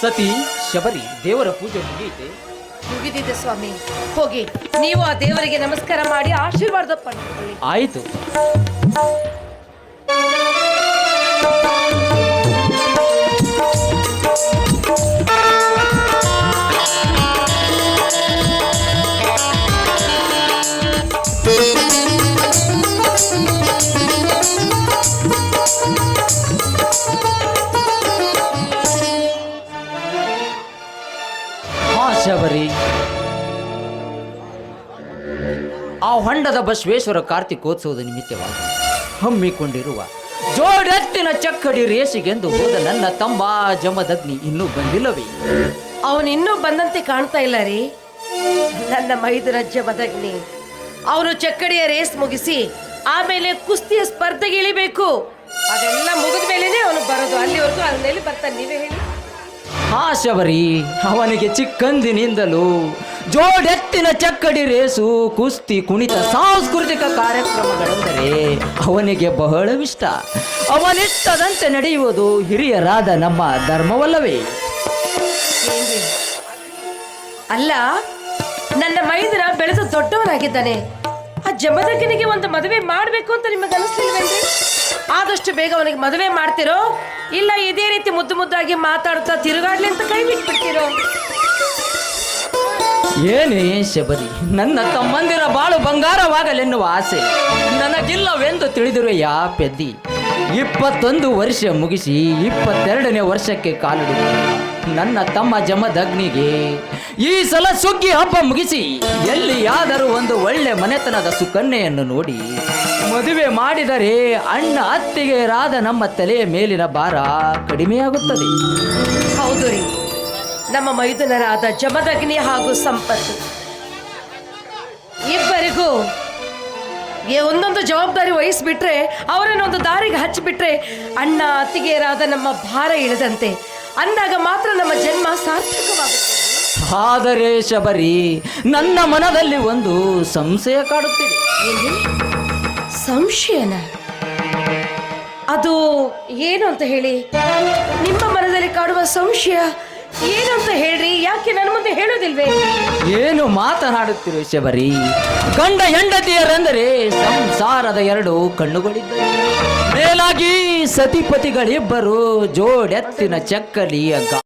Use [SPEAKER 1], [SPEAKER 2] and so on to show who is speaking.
[SPEAKER 1] ಸತಿ ಶಬರಿ ದೇವರ ಪೂಜೆ ಮುಗಿಯಿತೆ.
[SPEAKER 2] ಮುಗಿದಿದೆ ಸ್ವಾಮಿ. ಹೋಗಿ. ನೀವು ಆ ದೇವರಿಗೆ ನಮಸ್ಕಾರ ಮಾಡಿ ಆಶೀರ್ವಾದ ಪಡೆದುಕೊಳ್ಳಿ.
[SPEAKER 1] ಆಯಿತು. ಹಾ ಶಬರಿ ಆ ಹೊಂಡದ ಬಸವೇಶ್ವರ ಕಾರ್ತಿಕೋತ್ಸವದ ನಿಮಿತ್ತವಾಗಿ ಹಮ್ಮಿಕೊಂಡಿರುವ ಜೋಡೆತ್ತಿನ ಚಕ್ಕಡಿ ರೇಸಿಗೆಂದು ಹೋದ ನನ್ನ ತಮ್ಮ ಜಮದಗ್ನಿ ಇನ್ನೂ ಬಂದಿಲ್ಲವೇ?
[SPEAKER 2] ಅವನಿನ್ನೂ ಬಂದಂತೆ ಕಾಣ್ತಾ ಇಲ್ಲ ರೀ. ನನ್ನ ಮೈದುರಜ್ಜ ಮದಗ್ನಿ ಅವನು ಚಕ್ಕಡಿಯ ರೇಸ್ ಮುಗಿಸಿ ಆಮೇಲೆ ಕುಸ್ತಿಯ ಸ್ಪರ್ಧೆಗೆ ಇಳಿಬೇಕು. ಅದೆಲ್ಲ ಮುಗಿದ ಮೇಲೇನೆ ಅವನು ಬರೋದು. ಅಲ್ಲಿವರೆಗೂ ಅಲ್ಲಿ ಬರ್ತಾನೆ? ನೀವೇ ಹೇಳಿ.
[SPEAKER 1] ಶಬರಿ ಅವನಿಗೆ ಚಿಕ್ಕಂದಿನಿಂದಲೂ ಜೋಡೆತ್ತಿನ ಚಕ್ಕಡಿ ರೇಸು, ಕುಸ್ತಿ, ಕುಣಿತ, ಸಾಂಸ್ಕೃತಿಕ ಕಾರ್ಯಕ್ರಮಗಳೆಂದರೆ ಅವನಿಗೆ ಬಹಳವಿಷ್ಟ. ಅವನಿಷ್ಟದಂತೆ ನಡೆಯುವುದು ಹಿರಿಯರಾದ ನಮ್ಮ ಧರ್ಮವಲ್ಲವೇ.
[SPEAKER 2] ಅಲ್ಲ, ನನ್ನ ಮೈದನ ಬೆಳೆದು ದೊಡ್ಡವನಾಗಿದ್ದಾನೆ. ಆ ಜಮದಗ್ಗನಿಗೆ ಒಂದು ಮದುವೆ ಮಾಡಬೇಕು ಅಂತ ನಿಮಗೆ ಆದಷ್ಟು ಬೇಗ ಅವನಿಗೆ ಮದುವೆ ಮಾಡ್ತಿರೋ? ಇಲ್ಲ ಇದೇ ರೀತಿ ಮುದ್ದು ಮುದ್ದಾಗಿ ಮಾತಾಡ್ತಾ ತಿರುಗಾಡ್ಲಿ ಅಂತ ಕೈ ಬಿಟ್ಬಿಡ್ತಿರೋ?
[SPEAKER 1] ಏನೇ ಶಬರಿ ನನ್ನ ತಮ್ಮಂದಿರ ಬಾಳು ಬಂಗಾರವಾಗಲೆನ್ನುವ ಆಸೆ. ನನಗಿಲ್ಲವೆಂದು ತಿಳಿದಿರುವ ಯಾ ಪೆದ್ದಿ, ಇಪ್ಪತ್ತೊಂದು ವರ್ಷ ಮುಗಿಸಿ ಇಪ್ಪತ್ತೆರಡನೇ ವರ್ಷಕ್ಕೆ ಕಾಲಿಡಿದ ನನ್ನ ತಮ್ಮ ಜಮದಗ್ನಿಗೆ ಈ ಸಲ ಸುಗ್ಗಿ ಹಬ್ಬ ಮುಗಿಸಿ ಎಲ್ಲಿಯಾದರೂ ಒಂದು ಒಳ್ಳೆ ಮನೆತನದ ಸುಕನ್ಯೆಯನ್ನು ನೋಡಿ ಮದುವೆ ಮಾಡಿದರೆ ಅಣ್ಣ ಅತ್ತಿಗೆ ರಾದ ನಮ್ಮ ತಲೆಯ ಮೇಲಿನ ಭಾರ ಕಡಿಮೆಯಾಗುತ್ತದೆ
[SPEAKER 2] ಹೌದು ರೀ. ನಮ್ಮ ಮೈದುನರಾದ ಜಮದಗ್ನಿ ಹಾಗೂ ಸಂಪತ್ತು. ಇಬ್ಬರಿಗೂ ಏ ಒಂದೊಂದು ಜವಾಬ್ದಾರಿ ವಹಿಸ್ಬಿಟ್ರೆ ಅವರನ್ನೊಂದು ದಾರಿಗೆ ಹಚ್ಚಿಬಿಟ್ರೆ ಅಣ್ಣ ಅತ್ತಿಗೆಯರಾದ ನಮ್ಮ ಭಾರ ಇಳಿದಂತೆ ಅಂದಾಗ ಮಾತ್ರ ನಮ್ಮ ಜನ್ಮ ಸಾರ್ಥಕವಾಗುತ್ತೆ
[SPEAKER 1] ಆದರೆ ಶಬರಿ ನನ್ನ ಮನದಲ್ಲಿ ಒಂದು ಸಂಶಯ ಕಾಡುತ್ತಿದೆ?
[SPEAKER 2] ಸಂಶಯನ? ಅದು ಏನು ಅಂತ ಹೇಳಿ? ನಿಮ್ಮ ಮನದಲ್ಲಿ ಕಾಡುವ ಸಂಶಯ ಏನು ಅಂತ ಹೇಳ್ರಿ? ಯಾಕೆ ನನ್ನ ಮುಂದೆ ಹೇಳೋದಿಲ್ವೇ?
[SPEAKER 1] ಏನು ಮಾತನಾಡುತ್ತಿರುವ ಶಬರಿ? ಗಂಡ ಹೆಂಡತಿಯರೆಂದರೆ ಸಂಸಾರದ ಎರಡು ಕಣ್ಣುಗಳಿದ್ದ ಮೇಲಾಗಿ ಸತಿಪತಿಗಳಿಬ್ಬರು ಜೋಡೆತ್ತಿನ ಚಕ್ಕಲಿಯ ಗಾ-